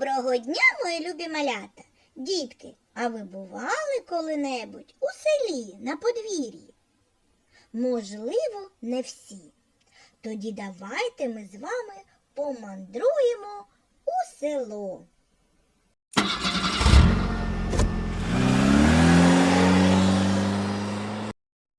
Доброго дня, мої любі малята! Дітки, а ви бували коли-небудь у селі на подвір'ї? Можливо, не всі. Тоді давайте ми з вами помандруємо у село.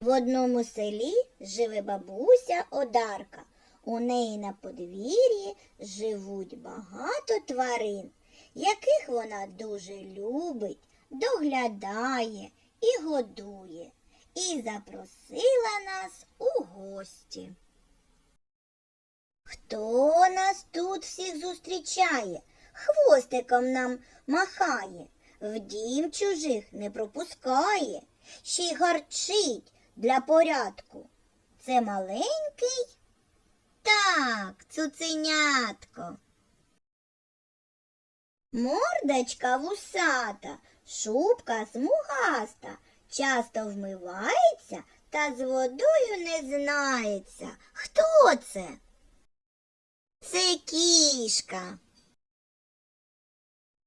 В одному селі живе бабуся Одарка. У неї на подвір'ї живуть багато тварин, яких вона дуже любить, доглядає і годує, і запросила нас у гості. Хто нас тут всіх зустрічає, хвостиком нам махає, в дім чужих не пропускає, ще й гарчить для порядку. Це маленький так, цуценятко. Мордочка вусата, шубка смугаста, часто вмивається та з водою не знається. Хто це? Це кішка.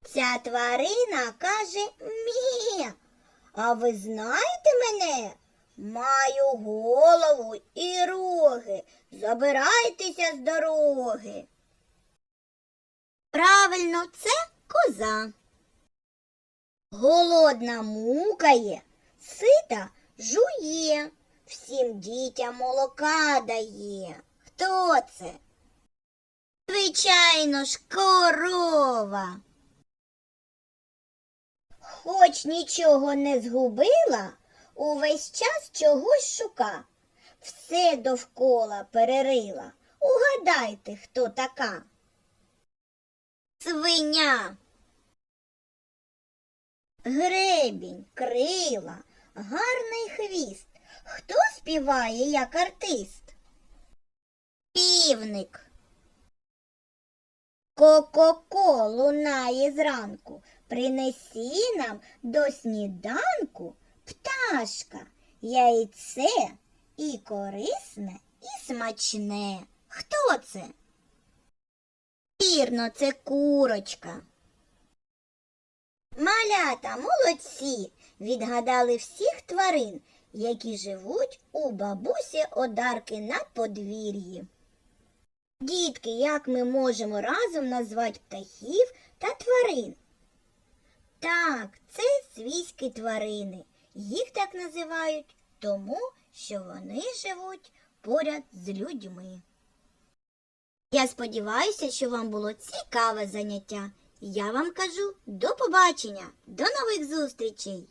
Ця тварина каже мє. А ви знаєте мене? Маю голову і роги. Забирайтеся з дороги. Правильно, це коза. Голодна мукає, сита жує, всім дітям молока дає. Хто це? Звичайно ж, корова. Хоч нічого не згубила, увесь час чогось шука. Все довкола перерила. Угадайте, хто така? Свиня. Гребінь, крила, гарний хвіст. Хто співає як артист? Півник. Ко-ко-ко лунає зранку. Принесі нам до сніданку пташка, яйце і корисне, і смачне. Хто це? Вірно, це курочка. Малята молодці відгадали всіх тварин, які живуть у бабусі Одарки на подвір'ї. Дітки, як ми можемо разом назвати птахів та тварин? Так, це свійські тварини. Їх так називають тому, що вони живуть поряд з людьми. Я сподіваюся, що вам було цікаве заняття. Я вам кажу до побачення, до нових зустрічей!